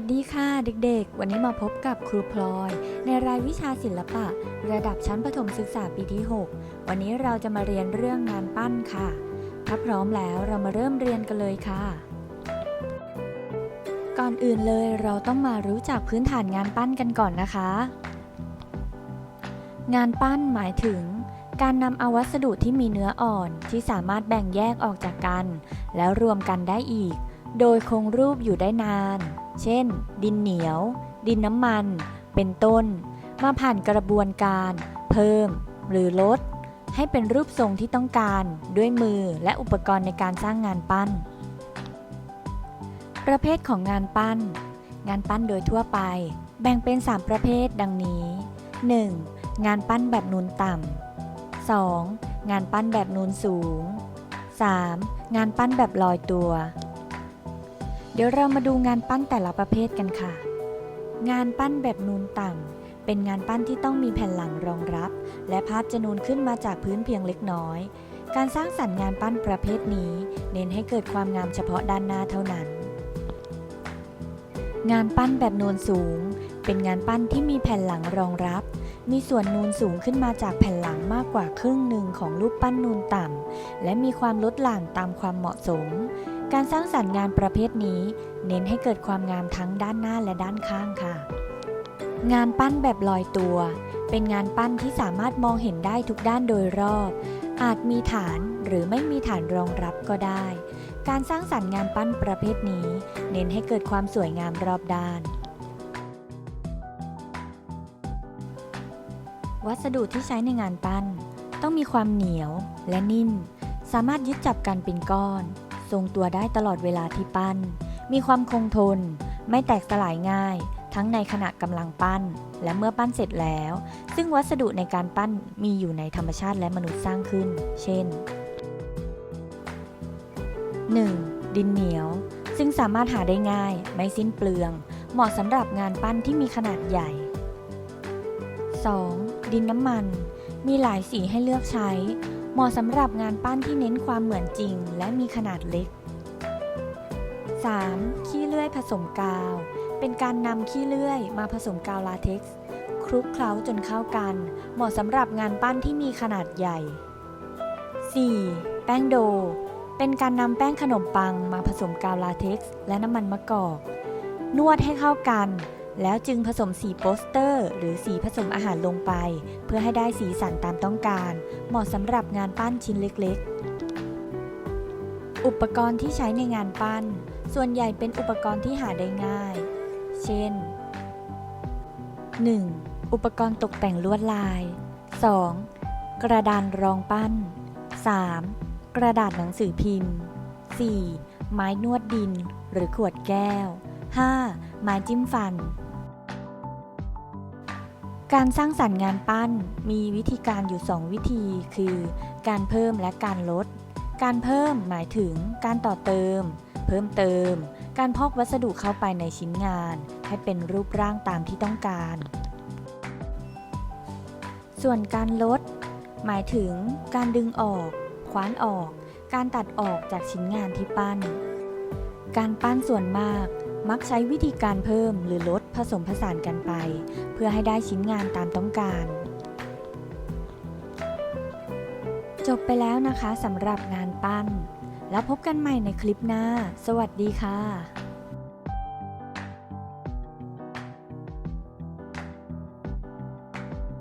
สดีค่ะเด็กๆ วันนี้มาพบกับครูพลอย ในรายวิชาศิลปะ ระดับชั้นประถมศึกษาปีที่ 6 วันนี้เราจะมาเรียนเรื่องงานปั้นค่ะ ถ้าพร้อมแล้วเรามาเริ่มเรียนกันเลยค่ะ ก่อนอื่นเลยเราต้องมารู้จักพื้นฐานงานปั้นกันก่อนนะคะ งานปั้นหมายถึง การนำเอาวัสดุที่มีเนื้ออ่อนที่สามารถแบ่งแยกออกจากกัน แล้วรวมกันได้อีก โดยคงรูปอยู่ได้นาน เช่น ดินเหนียว ดินน้ำมัน เป็นต้น มาผ่านกระบวนการ เพิ่ม หรือลด ให้เป็นรูปทรงที่ต้องการด้วยมือและอุปกรณ์ในการสร้างงานปั้น ประเภทของงานปั้น งานปั้นโดยทั่วไป แบ่งเป็น 3 ประเภทดังนี้ 1. งานปั้นแบบนูนต่ำ 2. งานปั้นแบบนูนสูง 3. งานปั้นแบบลอยตัว เดี๋ยวเรามาดูงานปั้นแต่ละประเภทกันค่ะ งานปั้นแบบนูนต่ำ เป็นงานปั้นที่ต้องมีแผ่นหลังรองรับ และภาพจะนูนขึ้นมาจากพื้นเพียงเล็กน้อย การสร้างสรรค์งานปั้นประเภทนี้ เน้นให้เกิดความงามเฉพาะด้านหน้าเท่านั้น งานปั้นแบบนูนสูง เป็นงานปั้นที่มีแผ่นหลังรองรับ มีส่วนนูนสูงขึ้นมาจากแผ่นหลังมากกว่าครึ่งหนึ่งของรูปปั้นนูนต่ำ และมีความลดหลั่นตามความเหมาะสม การสร้างสรรค์งานประเภทนี้ เน้นให้เกิดความงามทั้งด้านหน้าและด้านข้างค่ะ งานปั้นแบบลอยตัว เป็นงานปั้นที่สามารถมองเห็นได้ทุกด้านโดยรอบ อาจมีฐานหรือไม่มีฐานรองรับก็ได้ การสร้างสรรค์งานปั้นประเภทนี้ เน้นให้เกิดความสวยงามรอบด้าน วัสดุที่ใช้ในงานปั้น ต้องมีความเหนียวและนิ่ม สามารถยึดจับกันเป็นก้อน ทรงตัวได้ตลอดเวลาที่ปั้น มีความคงทน ไม่แตกสลายง่าย ทั้งในขณะกำลังปั้น และเมื่อปั้นเสร็จแล้ว ซึ่งวัสดุในการปั้นมีอยู่ในธรรมชาติและมนุษย์สร้างขึ้น เช่น 1. ดินเหนียว ซึ่งสามารถหาได้ง่าย ไม่สิ้นเปลือง เหมาะสำหรับงานปั้นที่มีขนาดใหญ่ 2. ดินน้ำมัน มีหลายสีให้เลือกใช้ เหมาะสำหรับงานปั้นที่เน้นความเหมือนจริง และมีขนาดเล็ก 3. ขี้เลื่อยผสมกาว เป็นการนำขี้เลื่อยมาผสมกาวลาเท็กซ์คลุกเคล้าจนเข้ากัน เหมาะสำหรับงานปั้นที่มีขนาดใหญ่ 4. แป้งโด เป็นการนำแป้งขนมปังมาผสมกาวลาเท็กซ์และน้ำมันมะกอก นวดให้เข้ากัน แล้วจึงผสมสีโปสเตอร์ หรือสีผสมอาหารลงไป เพื่อให้ได้สีสันตามต้องการ เหมาะสำหรับงานปั้นชิ้นเล็กๆ อุปกรณ์ที่ใช้ในงานปั้น ส่วนใหญ่เป็นอุปกรณ์ที่หาได้ง่าย เช่น 1. อุปกรณ์ตกแต่งลวดลาย 2. กระดานรองปั้น 3. กระดาษหนังสือพิมพ์ 4. ไม้นวดดินหรือขวดแก้ว 5. ไม้จิ้มฟัน การสร้างสรรค์งานปั้นมีวิธีการอยู่ 2 วิธี คือ การเพิ่มและการลด การเพิ่มหมายถึงการต่อเติม เพิ่มเติม การพอกวัสดุเข้าไปในชิ้นงาน ให้เป็นรูปร่างตามที่ต้องการ ส่วนการลด หมายถึงการดึงออก คว้านออก การตัดออกจากชิ้นงานที่ปั้น การปั้นส่วนมากมักใช้วิธีการเพิ่มหรือลด ผสมผสานกันไป เพื่อให้ได้ชิ้นงานตามต้องการ จบไปแล้วนะคะสำหรับงานปั้น แล้วพบกันใหม่ในคลิปหน้า สวัสดีค่ะ